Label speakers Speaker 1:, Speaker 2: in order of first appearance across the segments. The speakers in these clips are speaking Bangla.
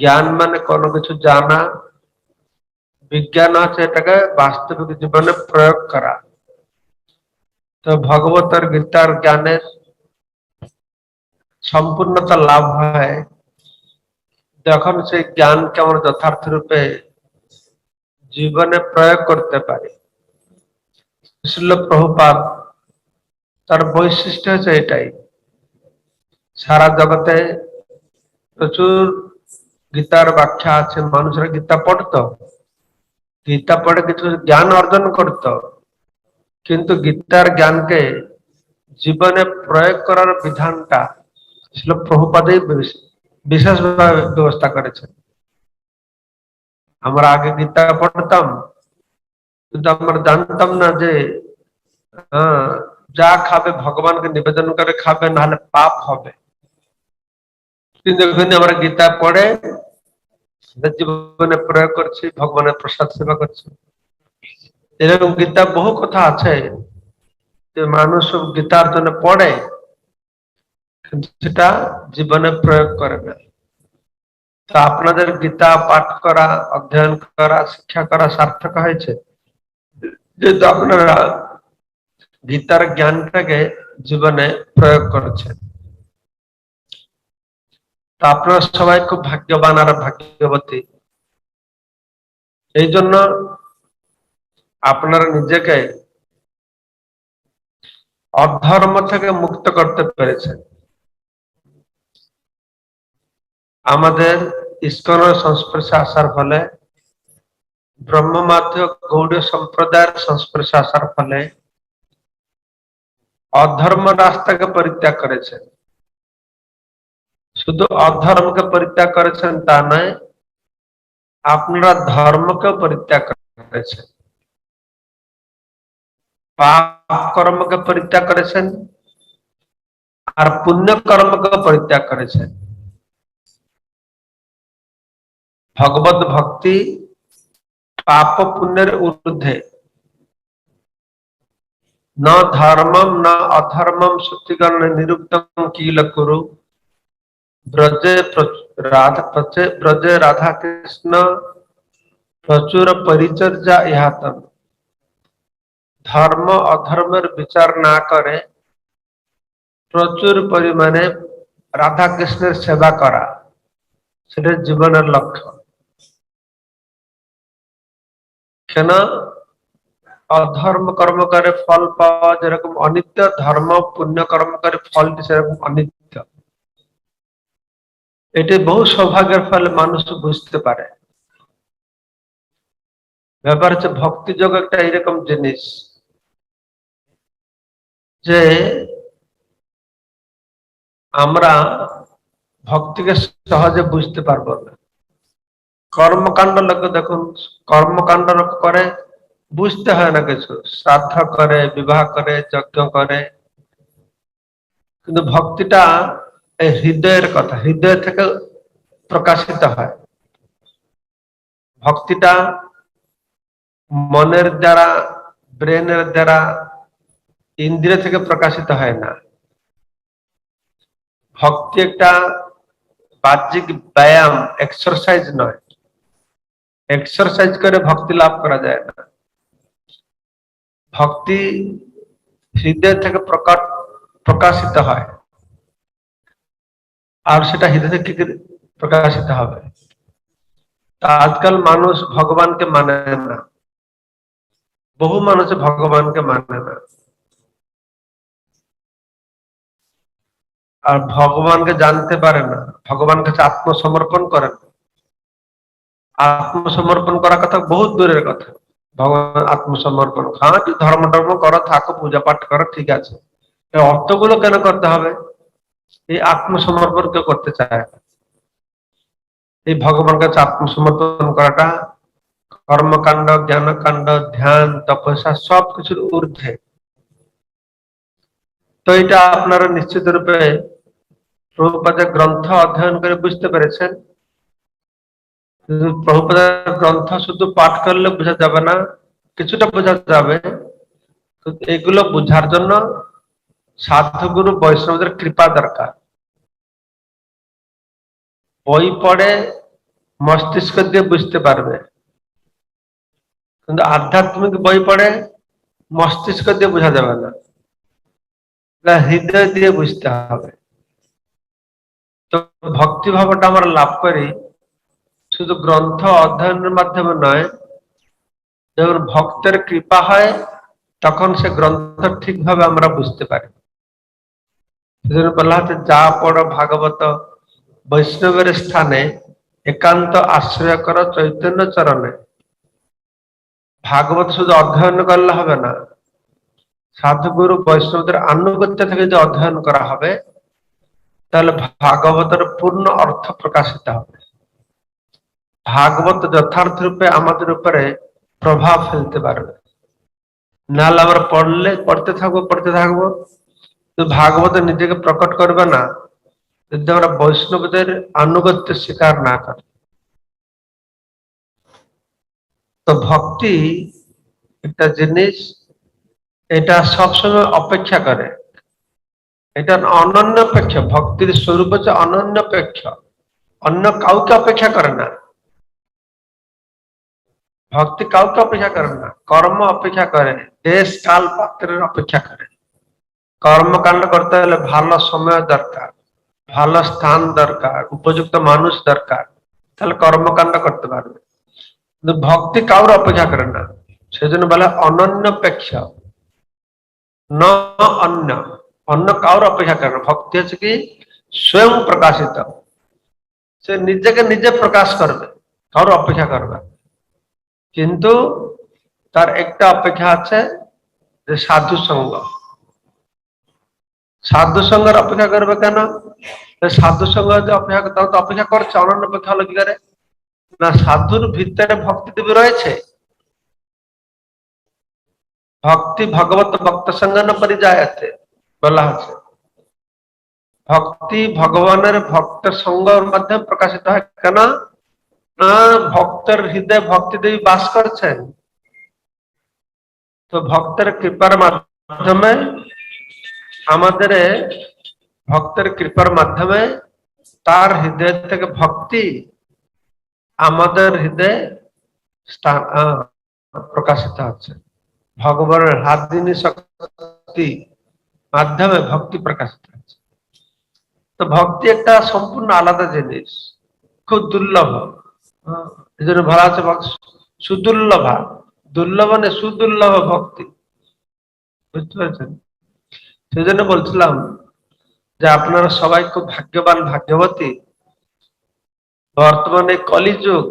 Speaker 1: জ্ঞান মানে কোনো কিছু জানা। বিজ্ঞান আছে এটাকে বাস্তবিক জীবনে প্রয়োগ করা। তো ভগবতের গীতার জ্ঞানের সম্পূর্ণতা লাভ হয়। যখন সেই জ্ঞানকে আমরা যথার্থ রূপে জীবনে প্রয়োগ করতে পারি। শিল প্রভুপাদ তার বৈশিষ্ট্য হচ্ছে এটাই। সারা জগতে প্রচুর গীতার ব্যাখ্যা আছে, মানুষের গীতা পড়তো। গীতা পড়ে কিছু জ্ঞান অর্জন করত। কিন্তু গীতার জ্ঞানকে জীবনে প্রয়োগ করার বিধানটা ছিল প্রভুপাদেই বিশেষভাবে ব্যবস্থা করেছেন আমরা আগে গীতা পড়তাম, কিন্তু আমরা জানতাম না যে যা খাবে ভগবানকে নিবেদন করে খাবে, নাহলে পাপ হবে। যখন আমরা গীতা পড়ে জীবনে প্রয়োগ করছি, ভগবানের প্রসাদ সেবা করছি। এরকম গীতা বহু কথা আছে, যে মানুষ গীতার জন্য পড়ে সেটা জীবনে প্রয়োগ করে না। তো আপনাদের গীতা পাঠ করা, অধ্যয়ন করা, শিক্ষা করা সার্থক হয়েছে? যেহেতু আপনারা গীতার জ্ঞানটাকে জীবনে প্রয়োগ করেছেন। তো আপনারা সবাই খুব ভাগ্যবান আর ভাগ্যবতী। এই জন্য আপনারা নিজেকে অধর্ম থেকে মুক্ত করতে পেরেছেন। আমাদের ইস্কনের সংস্পর্শে আসার ফলে ব্রহ্ম ব্রহ্মমাধ্য গৌড়ীয় সম্প্রদায়ের সংস্পর্শে আসার ফলে অধর্ম রাস্তাকে পরিত্যাগ করেছেন। শুধু অধর্মকে পরিত্যাগ করেছেন তা নয়, আপনারা ধর্মকে পরিত্যাগ করেছেন। পাপ কর্মকে পরিত্যাগ করেছেন আর পুণ্য কর্মকে পরিত্যাগ করেছেন। ভগবত ভক্তি পাপ পুণ্যের ঊর্ধ্বে। ন ধর্মম, ন অধর্মম শ্রুতিগণ নিরুক্তম কিল কুরু ব্রজে রাধা ব্রজে রাধা কৃষ্ণ প্রচুর পরিচর্যা ইহাতন ধর্ম অধর্মের বিচার না করে প্রচুর পরিমাণে রাধা কৃষ্ণের সেবা করা সেটা জীবনের লক্ষ্য কেন অধর্ম কর্ম করে ফল পাওয়া যেরকম অনিত্য ধর্ম পুণ্য কর্ম করে ফলটি সেরকম অনিত্য এটি বহু সৌভাগ্যের ফলে মানুষ বুঝতে পারে। ব্যাপার হচ্ছে ভক্তি যোগ একটা এরকম জিনিস যে আমরা ভক্তিকে সহজে বুঝতে পারব না। কর্মকাণ্ড লোক দেখুন, কর্মকাণ্ড লোক করে, বুঝতে হয় না কিছু। শ্রাদ্ধ করে, বিবাহ করে, যজ্ঞ করে। কিন্তু ভক্তিটা এই হৃদয়ের কথা, হৃদয় থেকে প্রকাশিত হয়। ভক্তিটা মনের দ্বারা, ব্রেনের দ্বারা ইন্দ্রিয় থেকে প্রকাশিত হয় না। ভক্তি একটা বাহ্যিক ব্যায়াম এক্সারসাইজ নয়। এক্সারসাইজ করে ভক্তি লাভ করা যায় না। ভক্তি হৃদয় থেকে প্রকাশ প্রকাশিত হয়। আর সেটা হৃদয় থেকে প্রকাশিত হবে? আজকাল মানুষ ভগবানকে মানে না। বহু মানুষ ভগবানকে মানে না। আর ভগবানকে জানতে পারে না। ভগবান কাছে আত্মসমর্পণ করে না। আত্মসমর্পণ করার কথা বহুত দূরের কথা। ভগবান আত্মসমর্পণ। হ্যাঁ ধর্ম টর্ম করো, থাকো, পূজা পাঠ করো, ঠিক আছে। অর্থগুলো কেন করতে হবে? এই আত্মসমর্পণ কেউ করতে চায়। এই ভগবান কাছে আত্মসমর্পণ করাটা কর্মকাণ্ড, জ্ঞানকাণ্ড, ধ্যান, তপস্যা সব কিছুর ঊর্ধ্বে। তো এটা আপনারা নিশ্চিত রূপে প্রভুপাদের গ্রন্থ অধ্যয়ন করে বুঝতে পেরেছেন। প্রভুপাদের গ্রন্থ শুধু পাঠ করলে বোঝা যাবে না, কিছুটা বোঝা যাবে। এগুলো বোঝার জন্য সাধুগুরু বৈষ্ণবদের কৃপা দরকার। বই পড়ে মস্তিষ্ক দিয়ে বুঝতে পারবে। কিন্তু আধ্যাত্মিক বই পড়ে মস্তিষ্ক দিয়ে বোঝা যাবে না। হৃদয় দিয়ে বুঝতে হবে। তো ভক্তি ভাবটা আমরা লাভ করি। শুধু গ্রন্থ অধ্যয়নের মাধ্যমে নয়, যখন ভক্তের কৃপা হয়, তখন সে গ্রন্থ ঠিকভাবে আমরা বুঝতে পারি। বলা হচ্ছে যা পড় ভাগবত বৈষ্ণবের স্থানে একান্ত আশ্রয় কর চৈতন্য চরণে। ভাগবত শুধু অধ্যয়ন করলে হবে না, সাধুগুরু বৈষ্ণবদের আনুগত্য থেকে যে অধ্যয়ন করা হবে, তাহলে ভাগবতের পূর্ণ অর্থ প্রকাশিত হবে। ভাগবত যথার্থ রূপে আমাদের উপরে প্রভাব ফেলতে পারবে। নাহলে আমরা পড়লে, পড়তে থাকব পড়তে থাকব ভাগবত নিজেকে প্রকট করবে না। যদি আমরা বৈষ্ণবদের আনুগত্য স্বীকার না করি, তো ভক্তি একটা জিনিস, এটা সবসময় অপেক্ষা করে। এটা অনন্য অপেক্ষা, ভক্তির স্বরূপ হচ্ছে অনন্য অপেক্ষা। অন্য কাউকে অপেক্ষা করে না। ভক্তি কাউকে অপেক্ষা করে না, কর্ম অপেক্ষা করে দেশ কাল পাত্রের অপেক্ষা করে। কর্মকাণ্ড করতে হলে ভালো সময় দরকার। ভালো স্থান দরকার, উপযুক্ত মানুষ দরকার, তাহলে কর্মকাণ্ড করতে পারবে। কিন্তু ভক্তি কাউর অপেক্ষা করে না। সেজন্য বলে অনন্যপেক্ষ, ন অন্য অন্য কাউর অপেক্ষা করে না। ভক্তি হচ্ছে কি? স্বয়ং প্রকাশিত। সে নিজেকে নিজে প্রকাশ করবে কারোর অপেক্ষা করবে কিন্তু তার একটা অপেক্ষা আছে যে সাধু সঙ্গ সাধু সঙ্গের অপেক্ষা করবে কেন? সাধু সঙ্গ অপেক্ষা তাও তো অপেক্ষা করছে অনন্য অপেক্ষা হলো কি করে? না সাধুর ভিতরে ভক্তি দেবী রয়েছে? ভক্তি ভগবত ভক্ত সঙ্গন পরিযায়তে? বলা হচ্ছে। ভক্তি ভগবানের ভক্ত সঙ্গর মাধ্যমে প্রকাশিত হয় কেন? না, ভক্তের হৃদয়ে ভক্তি দেবী বাস করছেন। তো ভক্তের কৃপার মাধ্যমে আমাদের ভক্তের কৃপার মাধ্যমে তার হৃদয় থেকে ভক্তি আমাদের হৃদয়ে প্রকাশিত হচ্ছে। ভগবানের হাত শক্তি মাধ্যমে ভক্তি প্রকাশিত হচ্ছে। তো ভক্তি একটা সম্পূর্ণ আলাদা জিনিস, খুব দুর্লভ। এই জন্য বলা আছে সুদুর্লভা। দুর্লভ মানে সুদুর্লভ ভক্তি। বুঝতে পারছেন? সেই জন্য বলছিলাম যে আপনারা সবাই খুব ভাগ্যবান ভাগ্যবতী। বর্তমানে কলিযুগ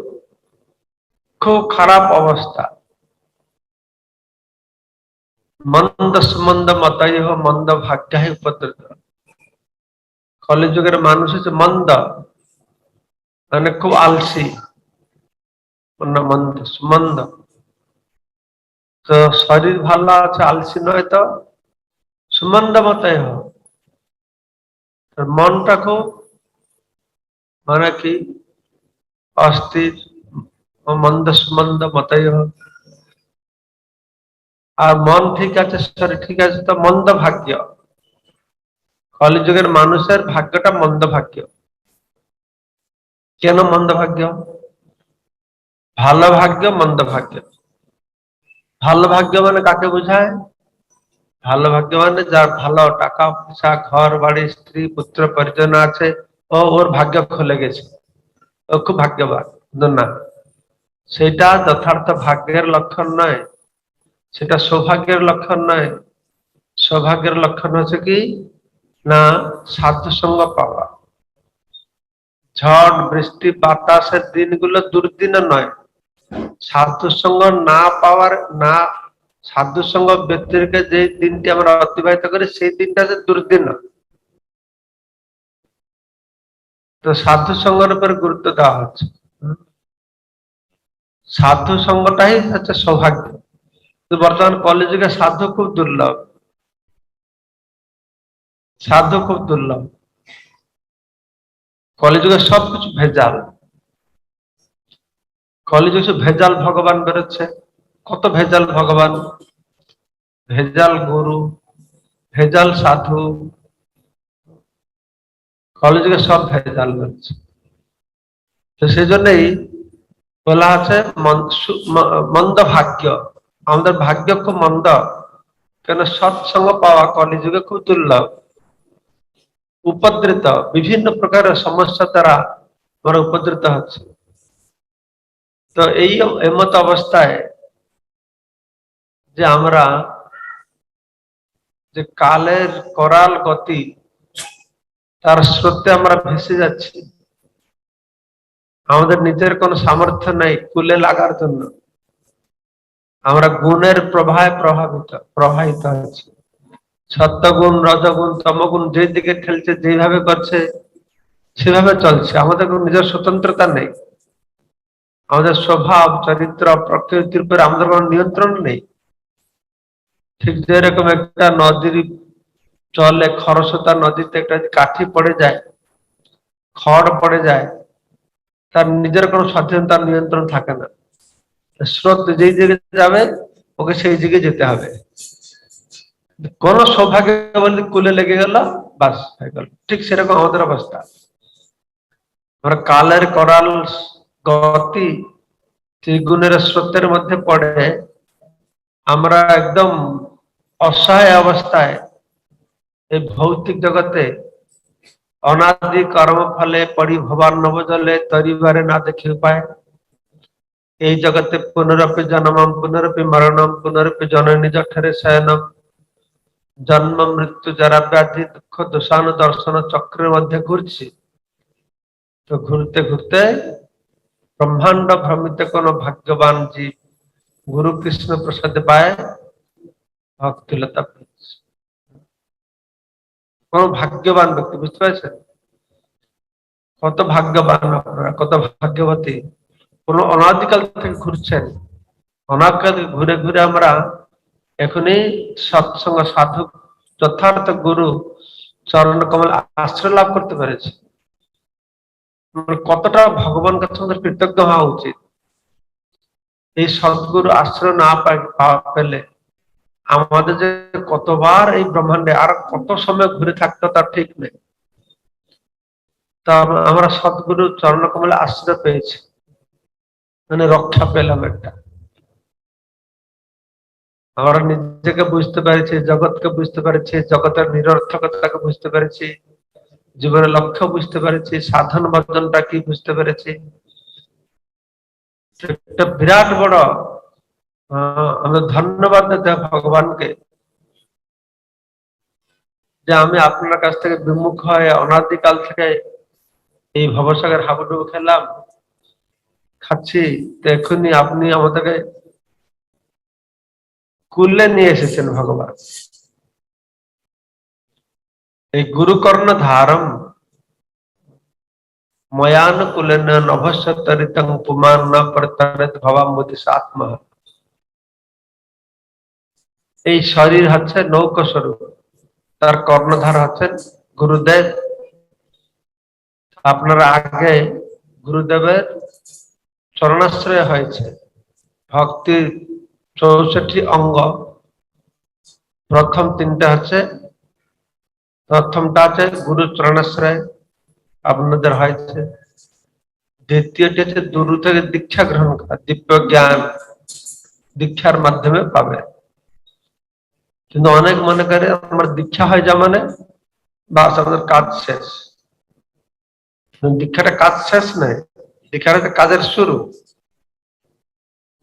Speaker 1: খুব খারাপ অবস্থা। মন্দ সুমন্দ মতাই মন্দ ভাগ্য উপদ্রত। কলিযুগের মানুষ হচ্ছে মন্দ মানে খুব আলসি মন্দ, সুমন্দ। তো শরীর ভালো আছে, আলসি নয় তো? সুমন্দ মতাই হোক মনটা খুব মানে কি অস্থির মন্দ সুমন্দ মতাই হোক আর মন ঠিক আছে, শরীর ঠিক আছে, তো মন্দ ভাগ্য। কলিযুগের মানুষের ভাগ্যটা মন্দ ভাগ্য। কেন মন্দ ভাগ্য? ভালো ভাগ্য, মন্দ ভাগ্য। ভালো ভাগ্য মানে কাকে বোঝায়? ভালো ভাগ্যবান, যার ভালো টাকা পয়সা, ঘর, বাড়ি, স্ত্রী, পুত্র, পরিজন আছে, ও ওর ভাগ্য খুলে গেছে। ও খুব ভাগ্যবান না? সেটা যথার্থ ভাগ্যের লক্ষণ নয়, সেটা সৌভাগ্যের লক্ষণ নয়। সৌভাগ্যের লক্ষণ হচ্ছে কি? না সাধ্য সঙ্গ পাওয়া। ঝড়, বৃষ্টি, বাতাসের দিনগুলো দুর্দিন নয়। সাধু সঙ্গ না পাওয়ার, না সাধু সঙ্গ ব্যক্তিকে যে দিনটি আমরা অতিবাহিত করি, সেই দিনটা হচ্ছে দুর্দিন। তো সাধু সঙ্গের উপরে গুরুত্ব দেওয়া হচ্ছে। সাধু সঙ্গটাই হচ্ছে সৌভাগ্য। বর্তমান কলেযুগে সাধু খুব দুর্লভ। সাধু খুব দুর্লভ। কলিযুগে সবকিছু ভেজাল। কলিযুগে ভেজাল ভগবান বেরোচ্ছে। কত ভেজাল ভগবান? ভেজাল গুরু, ভেজাল সাধু। কলেযুগে সব ভেজাল বেরোচ্ছে তো সেই জন্যই বলা আছে, মন- মন্দ ভাগ্য। আমাদের ভাগ্য খুব মন্দ। কেন সৎসঙ্গ পাওয়া কলিযুগে খুব দুর্লভ। উপদ্রিত, বিভিন্ন প্রকার সমস্যা দ্বারা আমরা উপদ্রিত হচ্ছে। তো এই এমত অবস্থায় যে আমরা যে কালের করাল গতি, তার স্রোতে আমরা ভেসে যাচ্ছি। আমাদের নিজের কোনো সামর্থ্য নেই কুলে লাগার জন্য। আমরা গুণের প্রভাবে প্রভাবিত প্রভাবিত হচ্ছে সত্যগুণ রজগুণ, তমগুণ যে দিকে ঠেলছে, যেভাবে করছে, সেভাবে চলছে। আমাদের কোনো নিজের স্বতন্ত্রতা নেই। আমাদের স্বভাব, চরিত্র, প্রকৃতির উপর আমাদের কোনো নিয়ন্ত্রণ নেই। ঠিক যেরকম একটা নদীর চলে খরস্রোতা নদীতে একটা কাঠি পড়ে যায়, খড় পড়ে যায়, তার নিজের কোনো স্বাধীনতা নিয়ন্ত্রণ থাকে না। স্রোত যেই দিকে যাবে, ওকে সেই দিকে যেতে হবে। কোন সৌভাগ্য বলে কুলে লেগে গেল, বাস হয়ে গেল। ঠিক সেরকম আমাদের অবস্থা। আমরা কালের করাল গতি ত্রিগুণের স্রোতের মধ্যে পড়ে, আমরা একদম অসহায় অবস্থায় এই ভৌতিক জগতে অনাদি কর্ম ফলে পরি নবজলে তরিবারে না দেখে উপায়। এই জগতে পুনরপি জন্মম, পুনরপি মরণম, পুনরপি জননী জঠরে শয়নম। জন্ম, মৃত্যু যারা ব্যাধি, দুঃখ, দোষানু, দর্শন, চক্রের মধ্যে ঘুরছি। তো ঘুরতে ঘুরতে ব্রহ্মাণ্ড ভ্রমিত কোন ভাগ্যবান জীব গুরু কৃষ্ণ প্রসাদ পায়। ভক্তিলতা কোন ভাগ্যবান ব্যক্তি, বুঝতে পারছেন? কত ভাগ্যবান আপনারা, কত ভাগ্যবতী। কোন অনাদিকাল থেকে ঘুরছেন। অনাদিকাল ঘুরে ঘুরে আমরা এখনই সৎসঙ্গ সাধু যথার্থ গুরু চরণ কমল আশ্রয় লাভ করতে পেরেছি। মানে কতটা ভগবান আমাদের কৃতজ্ঞ হওয়া উচিত। এই সদ্গুরু আশ্রয় না পেলে আমাদের যে কতবার এই ব্রহ্মাণ্ডে আর কত সময় ঘুরে থাকতো তার ঠিক নেই। তা আমরা সদ্গুরু চরণ কমলে আশ্রয় পেয়েছি। মানে রক্ষা পেলাম একটা। আমরা নিজেকে বুঝতে পেরেছি, জগৎকে বুঝতে পেরেছি, জগতের নিরর্থকতাকে বুঝতে পেরেছি, জীবনের লক্ষ্য বুঝতে পেরেছি, সাধন বর্জনটা কি বুঝতে পেরেছি। বিরাট বড় আমরা ধন্যবাদ দিতে ভগবানকে যে আমি আপনার কাছ থেকে বিমুখ হয়ে অনাদিকাল থেকে এই ভবসাগর হাবুডুবু খেলাম, খাচ্ছি, তো এখনই আপনি আমাদেরকে কুলে নিয়ে এসেছেন ভগবান। এই গুরুকর্ণ ধারম ময়ানুকূলেন নভস্য তরিতং পুমান ন প্রতারিত ভবাম মুদিস আত্মা এই শরীর হচ্ছে নৌকা স্বরূপ। তার কর্ণধার হচ্ছেন গুরুদেব। আপনারা আগে গুরুদেবের চরণাশ্রয় হয়েছে। ভক্তির চৌষট্টি অঙ্গ। প্রথম তিনটা হচ্ছে, প্রথমটা আছে গুরু চরণাশ্রয় আপনাদের হয়েছে। দ্বিতীয়টি হচ্ছে দুরু থেকে দীক্ষা গ্রহণ করা দিব্য জ্ঞান দীক্ষার মাধ্যমে পাবে কিন্তু অনেক মনে করে আমার দীক্ষা হয় যা মানে বাস, আমাদের কাজ শেষ। দীক্ষাটা কাজ শেষ নয় দীক্ষাটা কাজের শুরু।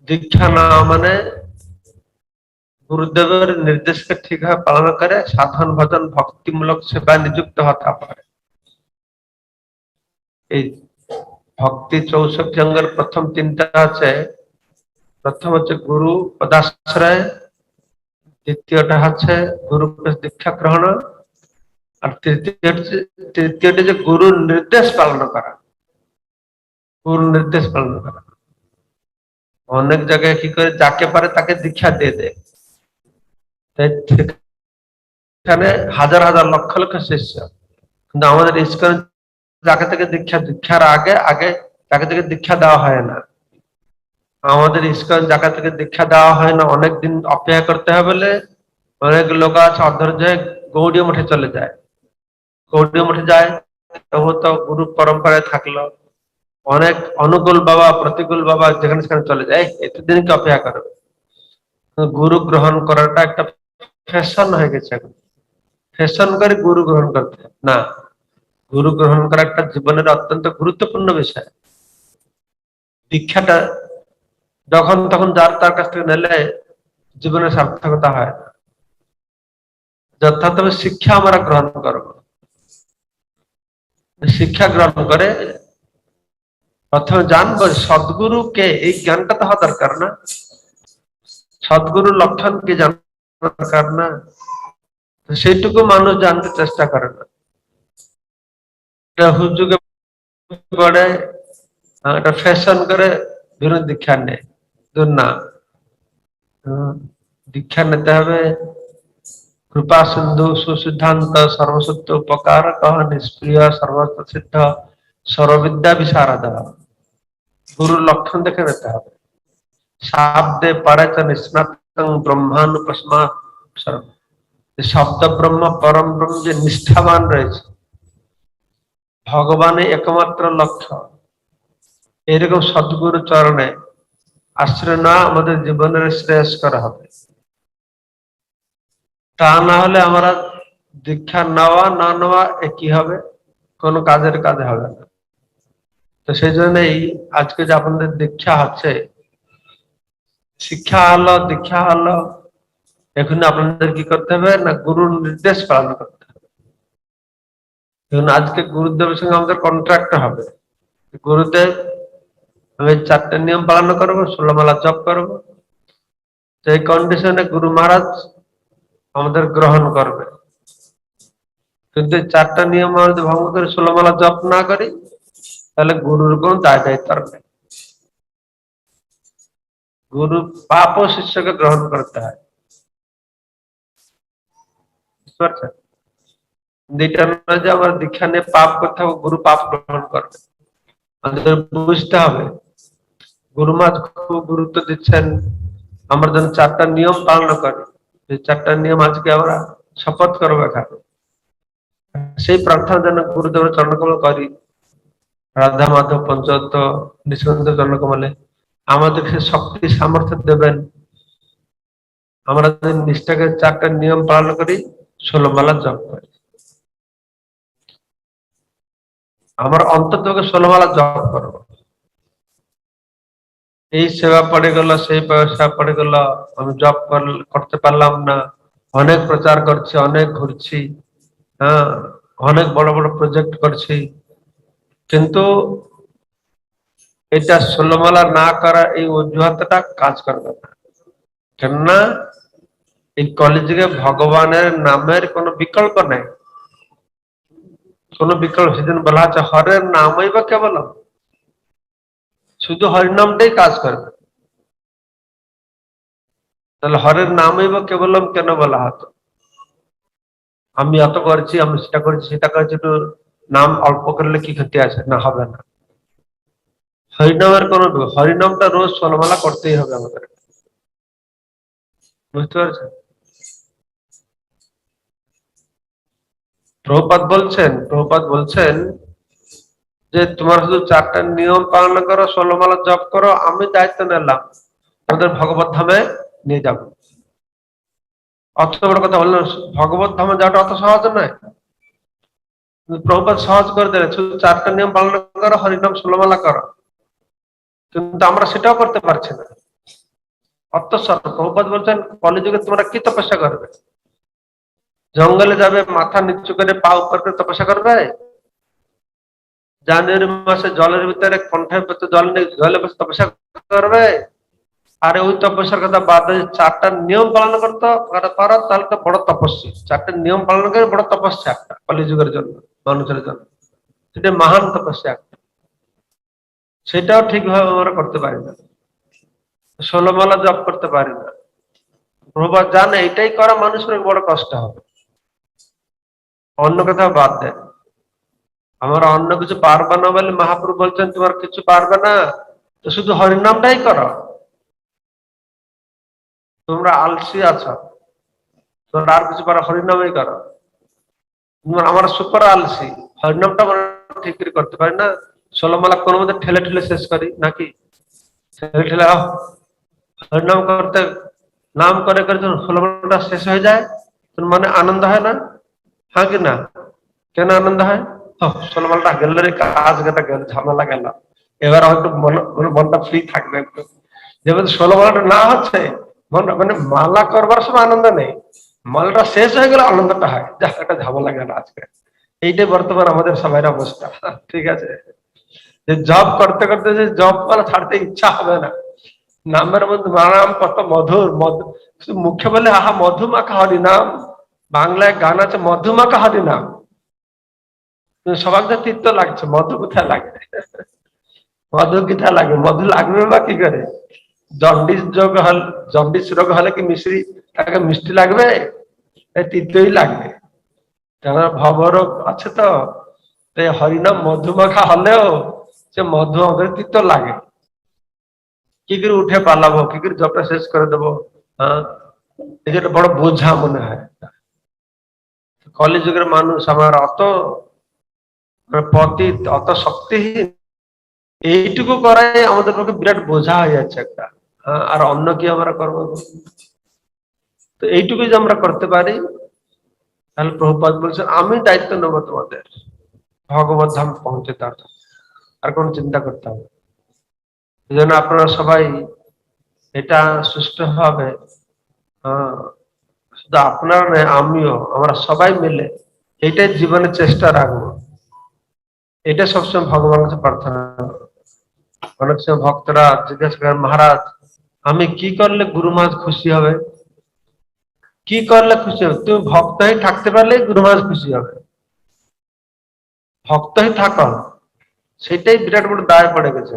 Speaker 1: দীক্ষা না মানে গুরুদেবের নির্দেশকে ঠিকভাবে পালন করে সাধন, ভজন, ভক্তিমূলক সেবায় নিযুক্ত হতে পারে এই ভক্তি চৌষট্টি অঙ্গের প্রথম তিনটা আছে। প্রথম হচ্ছে গুরু, পদাশ্রয় দ্বিতীয়টা হচ্ছে গুরু দীক্ষা গ্রহণ আর তৃতীয় তৃতীয়টি যে গুরুর নির্দেশ পালন করা। গুরু নির্দেশ পালন করা। অনেক জায়গায় কি করে যাকে পারে তাকে দীক্ষা দিয়ে দেয়। হাজার হাজার লক্ষ লক্ষ শিষ্য। কিন্তু আমাদের ইস্কন যাকে থেকে দীক্ষা, দীক্ষার আগে আগে তাকে থেকে দীক্ষা দেওয়া হয় না। আমাদের ইস্কন জায়গা থেকে দীক্ষা দেওয়া হয় না অনেক দিন অপেক্ষা করতে হবে বলে অনেক লোক আছে, অধৈর্য হয়ে গৌড়ীয় মঠে চলে যায়। গৌড়ীয় মঠে যায়, তবু তো গুরু পরম্পরায় থাকল। অনেক অনুকূল বাবা, প্রতিকূল বাবা যেখানে সেখানে চলে যায়। এতদিন কি অপেক্ষা করবে? গুরু গ্রহণ করাটা একটা ফ্যাশন হয়ে গেছে এখন। ফ্যাশন করে গুরু গ্রহণ করতে না, গুরু গ্রহণ করা একটা জীবনের অত্যন্ত গুরুত্বপূর্ণ বিষয়। দীক্ষাটা যখন তখন যার তার কাছ থেকে নিলে জীবনের সার্থকতা হয়। যথার্থ শিক্ষা আমরা গ্রহণ করব। শিক্ষা গ্রহণ করে প্রথমে জানব সদ্গুরু কে, এই জ্ঞানটা তো হওয়া দরকার না। সদ্গুরু লক্ষণ কি জানা দরকার না। সেইটুকু মানুষ জানতে চেষ্টা করে না। হুজুগে পড়ে ফ্যাশন করে বিভিন্ন দীক্ষা নেয়। তো না। দীক্ষা নিতে হবে। কৃপা সিন্ধু সুসিদ্ধান্ত সর্বসত্য উপকার নিষ্প্রিয় সর্বত্র সিদ্ধ সর্ববিদ্যা বিশারদ। গুরুর লক্ষণ দেখে নিতে হবে। শাব্দে পড়েছ নিষ্ণাত ব্রহ্মানুপসমা শব্দ ব্রহ্ম, পরম ব্রহ্ম যে নিষ্ঠাবান রয়েছে। ভগবানের একমাত্র লক্ষ্য। এরকম সদ্গুরু চরণে আশ্রয় না আমাদের জীবনের শ্রেয়স করা হবে। তা না হলে আমরা দীক্ষা নেওয়া, না নেওয়া একই হবে? কোনো কাজের কাজে হবে না। তো সেই জন্যই আজকে যে আপনাদের দীক্ষা হচ্ছে, শিক্ষা হলো, দীক্ষা হলো, এখন আপনাদের কি করতে হবে? না গুরুর নির্দেশ পালন করতে হবে। আজকে গুরুদেবের সঙ্গে আমাদের কন্ট্রাক্ট হবে। গুরুদেব আমি চারটে নিয়ম পালন করব ষোলমালা জপ করব। এই কন্ডিশনে গুরু মহারাজ আমাদের গ্রহণ করবে। কিন্তু চারটা নিয়ম আমরা যদি ভঙ্গ করে ষোলমালা জপ না করি, তাহলে গুরুর কোন দায় দায়িত্ব নেই। গুরু পাপ ও শিষ্যকে গ্রহণ করতে হয়। যেটা নয় যে আমার দীক্ষা নিয়ে পাপ করতে হবে, গুরু পাপ গ্রহণ করবে। আমাদের বুঝতে হবে গুরুমা খুব গুরুত্ব দিচ্ছেন। আমরা যেন চারটা নিয়ম পালন করি। এই চারটা নিয়ম আজকে আমরা শপথ করব এখানে। সেই প্রার্থনা যেন গুরুদেবের চরণকমল করি। রাধা মাধব পঞ্চত্ব নিঃসন্দ চরণকমলে আমাদেরকে শক্তি, সামর্থ্য দেবেন। আমরা যদি নিষ্ঠাকে চারটা নিয়ম পালন করি, ষোলো মালা জপ করি। আমার অন্তত ষোলো মালা জপ করব। এই সেবা পড়ে গেল, সেই ব্যবসা পড়ে গেল, আমি জব করতে পারলাম না। অনেক প্রচার করছি, অনেক ঘুরছি হ্যাঁ অনেক বড় বড় প্রজেক্ট করছি। কিন্তু এটা ষোলমালা না করা, এই অজুহাতটা কাজ করবে না। কেননা, এই কলেজে ভগবানের নামের কোনো বিকল্প নেই। কোনো বিকল্প সেদিন বলা আছে হরের নামই বা কেবল শুধু হরিনামটাই কাজ করবে। তাহলে হরের নামই বা কেবলম কেন বলা হতো? আমি এত করছি, আমি সেটা করছি সেটা করছি একটু নাম অল্প করলে কি ক্ষতি আছে? না, হবে না। হরিনামের কোন হরিনামটা রোজ ষোলমালা করতেই হবে আমাদের। বুঝতে পারছেন? প্রভুপাত বলছেন প্রভুপাত বলছেন যে তোমার শুধু চারটা নিয়ম পালন করো ষোলমালা জপ করো, আমি দায়িত্ব নিলাম। তোমাদের ভগবত ধামে নিয়ে যাব। অত বড় কথা বললাম, ভগবত ধামে যাওয়াটা অত সহজ নয়। প্রভুপাত সহজ করে দিলেন, শুধু চারটা নিয়ম পালন করো, হরিনাম ষোলমালা করো। কিন্তু আমরা সেটাও করতে পারছি না। অত অত্যসর প্রভুপাত বলছেন, কলিযুগে তোমরা কি তপস্যা করবে? জঙ্গলে যাবে, মাথা নিচু করে পা উপর করে তপস্যা করবে? জানুয়ারি মাসে জলের ভিতরে কণ্ঠের ভিতরে জল নেই জলে বসে তপস্যা করবে। আর ওই তপস্যার কথা বাদ দিয়ে চারটা নিয়ম পালন করতে পারো, তাহলে তো বড় তপস্যা। চারটা নিয়ম পালন করে বড় তপস্যা একটা, কলিযুগের জন্য, মানুষের জন্য। সেটা মহান তপস্যা একটা। সেটাও ঠিকভাবে আমরা করতে পারি না। ষোলমালা জপ করতে পারি না। প্রভাত জানে, এটাই করা মানুষের বড় কষ্ট হবে। অন্য কথা বাদ দেন। আমরা অন্য কিছু পারবে না বলে মহাপ্রভু বলছেন, তোমার কিছু পারবে না? তো শুধু হরিনামটাই করো। তোমরা আলসি আছো। তোমরা আর কিছু পারো, হরিনামই করো। আমার সুপার আলসি। হরিনামটা আমরা ঠিক করে করতে পারি না। ষোলমালা কোনো মধ্যে ঠেলে ঠেলে শেষ করি, নাকি? ঠেলে ঠেলে হরিনাম করতে নাম করে করে যখন ষোলমালাটা শেষ হয়ে যায়, তখন মনে আনন্দ হয় না? হ্যাঁ কি না? কেন আনন্দ হয়? ও ষোলমালাটা গেল কাজ গেটা গেল, ঝামেলা গেল এবার মন- মানে মনটা ফ্রি থাকবে। একটু যেমন ষোলমালাটা না হচ্ছে মন- মানে মালা করবার সময় আনন্দ নেই। মালাটা শেষ হয়ে গেলে আনন্দটা হয়। যা একটা ঝামেলা গেল আজকে। এইটাই বর্তমান আমাদের সবাই অবস্থা। ঠিক আছে? যে জব করতে করতে যে জব করা ছাড়তে ইচ্ছা হবে না। নামের মধ্যে নাম কত মধুর, মধু শুধু মুখে বলে, আহা, মধুমাখা হরি নাম। বাংলায় গান আছে, মধুমাখা হরি যে তিক্ত লাগছে, মধু কোথায় লাগে? মধু কোথায় লাগে? মধু লাগবে বা কি করে? জন্ডিস যোগ হল জন্ডিস রোগ হলে কি মিশ্রি তাকে মিষ্টি লাগবে? তিক্তই লাগবে। কেন ভবরোগ আছে তো হরিনাম মধুমাখা হলেও সে মধু আমাদের তিক্ত লাগে। কি করে উঠে পালাবো? কি করে জবটা শেষ করে দেবো? হ্যাঁ? এটা বড় বোঝা মনে হয়। কলি যুগের মানুষ আমার অত পতিত অত শক্তিহীন এইটুকু করাই আমাদের পক্ষে বিরাট বোঝা হয়ে যাচ্ছে একটা। হ্যাঁ, আর অন্য কি আমরা করব? তো এইটুকু যে আমরা করতে পারি তাহলে প্রভুপাত বলছেন আমি দায়িত্ব নেব তোমাদের। ভগবত ধাম পৌঁছে তার আর কোন চিন্তা করতে হবে এই জন্য আপনারা সবাই এটা সুস্থ হবে হ্যাঁ, শুধু আপনারা নয় আমিও আমরা সবাই মিলে এটাই জীবনে চেষ্টা রাখব। এটা সবসময় ভগবান কাছে প্রার্থনা অনেক সময় ভক্তরা জিজ্ঞেস করেন, মহারাজ, আমি কি করলে গুরু মহারাজ খুশি হবে? কি করলে খুশি হবে? তুমি ভক্ত হয়ে থাকতে পারলে গুরু মহারাজ খুশি হবে। ভক্ত হয়ে থাক। সেটাই বিরাট বড় দায় পড়ে গেছে।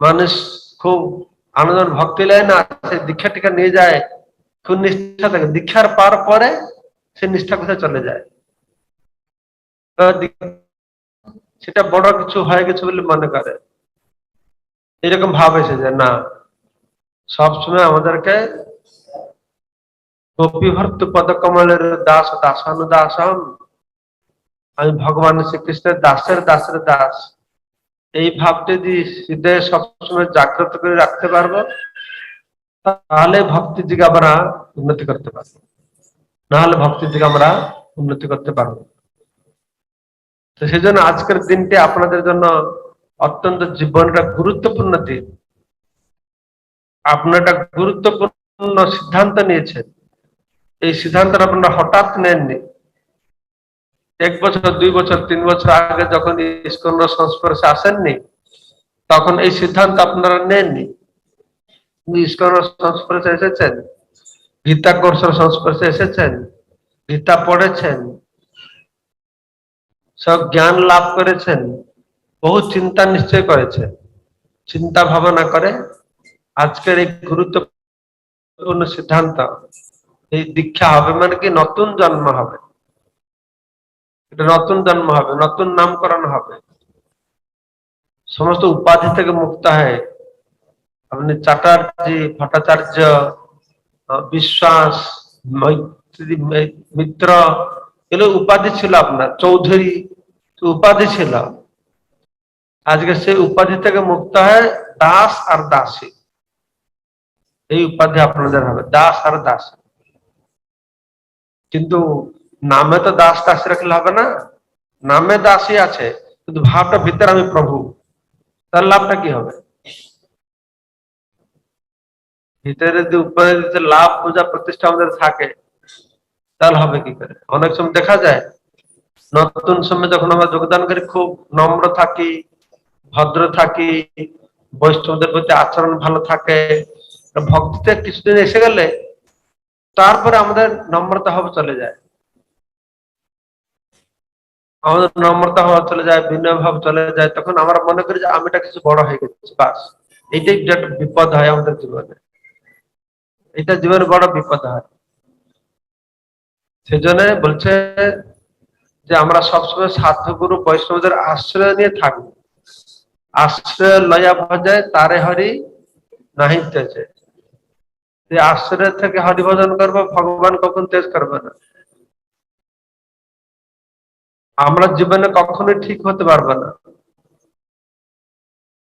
Speaker 1: মানুষ খুব আনন্দ ভক্তি লাইন না, সে দীক্ষা টিকা নিয়ে যায়, খুব নিষ্ঠা থাকে। দীক্ষার পার পরে সে নিষ্ঠা কোথায় চলে যায়। সেটা বড় কিছু হয়ে গেছে বলে মনে করে। এরকম ভাব এসে যে না। সবসময় আমাদেরকে গোপীভর্ত পদকমলের দাস, দাসানু দাসম, আমি ভগবান শ্রীকৃষ্ণের দাসের দাসের দাস। এই ভাবটা যদি হৃদয়ে সবসময় জাগ্রত করে রাখতে পারব, তাহলে ভক্তির দিকে আমরা উন্নতি করতে পারব। না হলে ভক্তির দিকে আমরা উন্নতি করতে পারব তো সেই জন্য আজকের দিনটি আপনাদের জন্য অত্যন্ত জীবনটা গুরুত্বপূর্ণ দিন। আপনারা গুরুত্বপূর্ণ সিদ্ধান্ত নিয়েছেন। এই সিদ্ধান্তটা আপনারা হঠাৎ নেননি। এক বছর, দুই বছর, তিন বছর আগে যখন ইস্কন সংস্পর্শে আসেননি, তখন এই সিদ্ধান্ত আপনারা নেননি। ইস্কন সংস্পর্শে এসেছেন গীতা কোর্সের সংস্পর্শে এসেছেন গীতা পড়েছেন সব জ্ঞান লাভ করেছেন, বহু চিন্তা নিশ্চয় করেছেন চিন্তা ভাবনা করে আজকের এই গুরুত্বপূর্ণ সিদ্ধান্ত, এই দীক্ষা হবে মানে কি নতুন জন্ম হবে। এটা নতুন জন্ম হবে, নতুন নামকরণ হবে। সমস্ত উপাধি থেকে মুক্ত হয় আপনি চাটার্জি ভট্টাচার্য বিশ্বাস মৈত্রী, মিত্র এগুলো উপাধি ছিল আপনার, চৌধুরী উপাধি ছিল। আজকে সেই উপাধি থেকে মুক্ত হয় দাস আর দাসী। এই উপাধি আপনাদের হবে, দাস আর দাস। কিন্তু নামে তো দাস দাসী রাখলে হবে না, নামে দাসী আছে, কিন্তু ভাবটা ভিতরে আমি প্রভু, তার লাভটা কি হবে? ভিতরে যদি যদি লাভ পূজা প্রতিষ্ঠা আমাদের থাকে তাহলে হবে কি করে? অনেক সময় দেখা যায়, নতুন সময় যখন আমরা যোগদান করি, খুব নম্র থাকি, ভদ্র থাকি, বৈষ্ণবদের প্রতি আচরণ ভালো থাকে, ভক্তিতে কিছুদিন এসে গেলে তারপরে আমাদের নম্রতা হবে চলে যায়। আমাদের নম্রতা ভাব চলে যায়, বিনয় ভাব চলে যায়, তখন আমরা মনে করি যে আমিটা কিছু বড় হয়ে গেছি, বাস। এইটাই বিপদ হয় আমাদের জীবনে। এটা জীবনে বড় বিপদ হয়। সেজন্য বলছে যে আমরা সবসময় সাধুগুরু বৈষ্ণবদের আশ্রয় নিয়ে থাকব আশ্রয় লয়া ভজায় তারে হরি নাহি তেজে আশ্রয় থেকে হরি ভজন করব, ভগবান কখন তেজ করবে না। আমরা জীবনে কখনোই ঠিক হতে পারব না।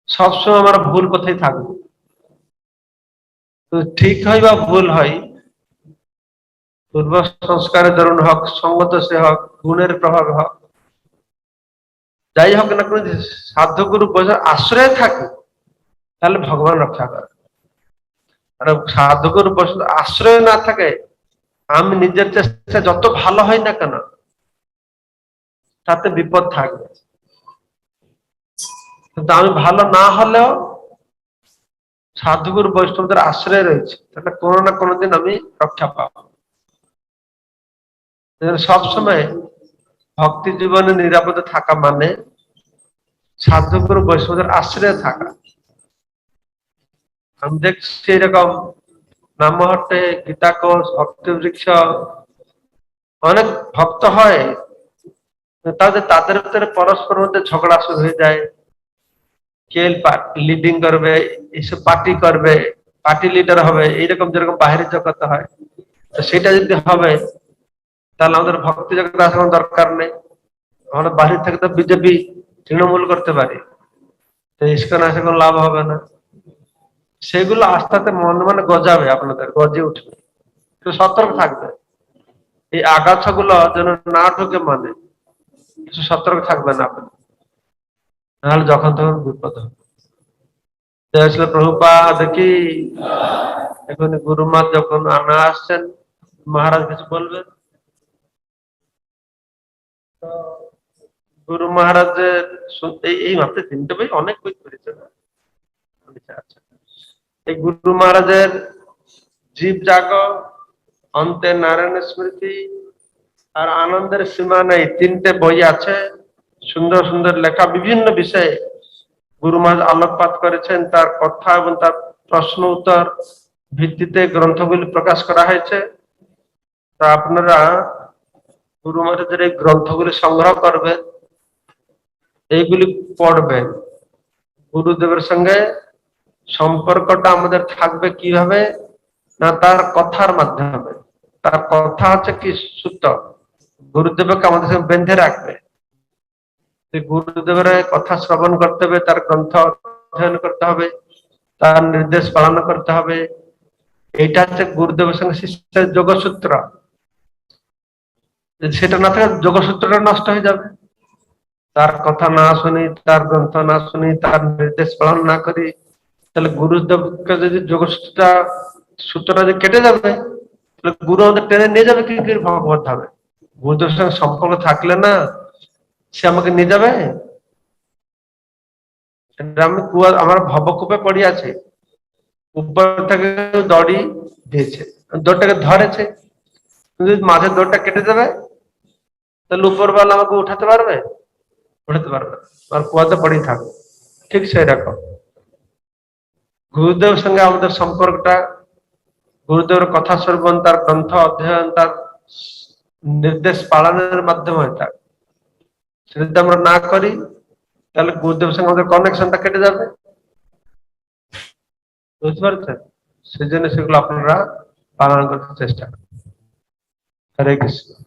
Speaker 1: সবসময় আমরা ভুল পথেই থাকব। ঠিক হয় বা ভুল হয় পূর্ব সংস্কারের ধরুন হোক সঙ্গত সে হোক, গুণের প্রভাব হোক। যাই হোক না কোনো সাধ্য গুরু বোঝার আশ্রয়ে থাকে, তাহলে ভগবান রক্ষা করে। আর সাধু গুরু বসে আশ্রয় না থাকে, আমি নিজের চেষ্টা যত ভালো হয় না কেন, তাতে বিপদ থাকবে। কিন্তু আমি ভালো না হলেও সাধুগুরু বৈষ্ণবদের আশ্রয় রয়েছে, তাহলে কোনো না কোনোদিন আমি রক্ষা পাবো। সবসময় ভক্তি জীবনে নিরাপদে থাকা মানে সাধুগুরু বৈষ্ণবদের আশ্রয়ে থাকা। আমি দেখছি এরকম নামহট্টে গীতা কোষ ভক্তি বৃক্ষ অনেক ভক্ত হয়, তাদের তাদের ভিতরে পরস্পর মধ্যে ঝগড়া শুরু হয়ে যায়। কে লিডিং করবে এইসব পার্টি করবে, পার্টি লিডার হবে, এইরকম যেরকম বাহিরের জগতে হয়। সেটা যদি হবে তাহলে আমাদের ভক্তি জগতে আসার দরকার নেই। আমরা বাহির থেকে তো বিজেপি তৃণমূল করতে পারি। তো ইস্কন আসে কোনো লাভ হবে না। সেগুলো আস্তে আস্তে মনে মনে গজাবে আপনাদের, গজে উঠবে। একটু সতর্ক থাকবে। এই আগাছাগুলো যেন না ঢুকে মানে কিছু সতর্ক থাকবেন আপনি। নাহলে যখন তখন বিপদ হবে। আসলে দেখি এখন গুরুমা যখন আনা আসছেন, মহারাজ কিছু বলবেন? তো গুরু মহারাজের এই মাত্র তিনটে বই অনেক বই করেছে না? আচ্ছা আচ্ছা। এই গুরু মহারাজের জীব জাগ, অন্তে নারায়ণ স্মৃতি আর আনন্দের সীমা নেই। তিনটে বই আছে, সুন্দর সুন্দর লেখা, বিভিন্ন বিষয়ে গুরু মহারাজ আলোকপাত করেছেন। তার কথা এবং তার প্রশ্ন উত্তর ভিত্তিতে গ্রন্থগুলি প্রকাশ করা হয়েছে। তা আপনারা গুরু মহারাজের এই গ্রন্থগুলি সংগ্রহ করবে, এইগুলি পড়বে, গুরুদেবের সঙ্গে সম্পর্কটা আমাদের থাকবে কীভাবে, না তার কথার মাধ্যমে? তার কথা হচ্ছে কি সূত্র? গুরুদেবকে আমাদের সঙ্গে বেঁধে রাখবে। গুরুদেবের কথা শ্রবণ করতে হবে, তার গ্রন্থ অধ্যয়ন করতে হবে, তার নির্দেশ পালন করতে হবে, এইটা হচ্ছে গুরুদেবের সঙ্গে শিষ্যের যোগসূত্র। সেটা না থাকে যোগসূত্রটা নষ্ট হয়ে যাবে। তার কথা না শুনি, তার গ্রন্থ না শুনি, তার নির্দেশ পালন না করি, তাহলে গুরুদেবকে যদি যোগসূত্রটা সূত্রটা যদি কেটে যাবে, তাহলে গুরু আমাদের টেনে নিয়ে যাবে, কি ভগবত ধামে গুরুদেবের সঙ্গে সম্পর্ক থাকলে না সে আমাকে নিয়ে যাবে। আমি কুয়া আমার ভবকূপে পড়ে আছে। উপর থেকে দড়ি দিয়েছে, দড়টাকে ধরেছে। যদি মাঝের দড়টা কেটে দেবে তাহলে উপরবেলা আমাকে উঠাতে পারবে? উঠাতে পারবে। আর কুয়াতে পড়েই থাকবে ঠিক সেই রকম। গুরুদেবের সঙ্গে আমাদের সম্পর্কটা, গুরুদেবের কথা শ্রবণ, তার গ্রন্থ অধ্যয়ন, তার নির্দেশ পালনের মাধ্যমে হয় থাকে সেটা যদি আমরা না করি, তাহলে গুরুদেবের সঙ্গে আমাদের কানেকশনটা কেটে যাবে। বুঝতে পারছেন? সেই জন্য সেগুলো আপনারা পালন করতে চেষ্টা করেন। হরে কৃষ্ণ।